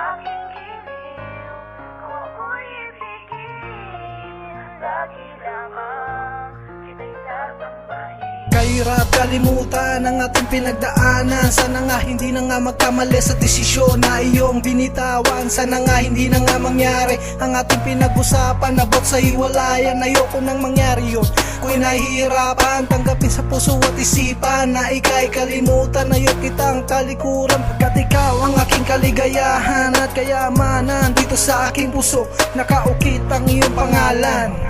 love. Mahirap kalimutan ang ating pinagdaanan. Sana nga hindi na nga magkamali sa desisyon na iyong binitawan. Sana nga hindi na nga mangyari ang ating pinag-usapan. Abot sa hiwalayan, ayoko nang mangyari yun. Ako'y nahihirapan, tanggapin sa puso at isipan Na ika'y kalimutan, ayok kitang talikuran Pagkat ikaw ang aking kaligayahan at kayamanan. Dito sa aking puso, nakaukit ang iyong pangalan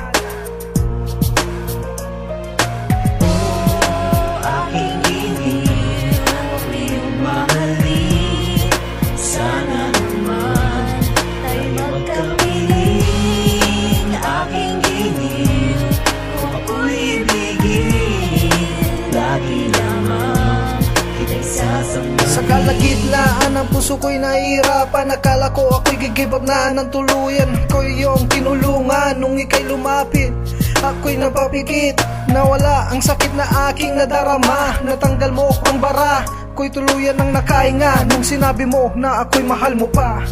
Sa kalagitnaan ng puso ko'y nahihirapan. Akala ko ako'y give up na ng tuluyan. Ko yung tinulungan nung ika'y lumapit. Ako'y napapikit Nawala ang sakit na aking nadarama. Natanggal mo ang bara Ko'y tuluyan ng nakainga Nung sinabi mo na ako'y mahal mo pa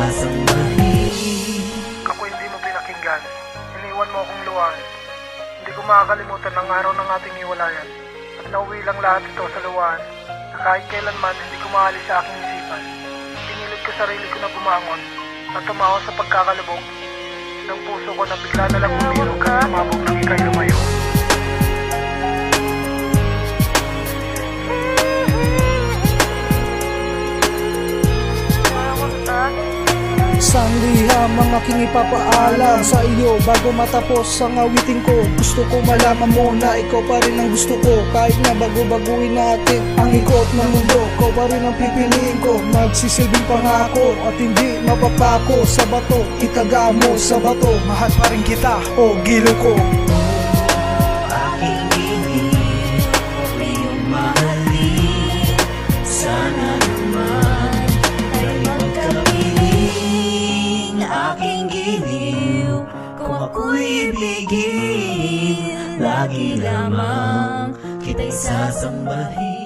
kita'y sasambahin Ako hindi mo pinakinggan. Iniwan mo akong luwan Hindi ko makakalimutan ang araw ng ating iwalayan At nauwi lang lahat ito sa luwan Na kahit kailanman hindi ko maalis sa aking isipan. Pinilit ko sarili ko na bumangon At tumawa sa pagkakalubog. Ng puso ko na bigla na lang umilog At tumabog ng ikay lumayo Isang liham ang aking ipapaalam sa iyo. Bago matapos ang awitin ko Gusto ko malaman mo na ikaw pa rin ang gusto ko. Kahit na bago-baguhin natin ang ikot ng mundo Ikaw pa rin ang pipiliin ko. Magsisilbing pangako at hindi mapapako Sa bato, itaga mo sa bato Mahal pa rin kita, o gilo ko ako'y ibigin Lagi lamang kita'y sasambahin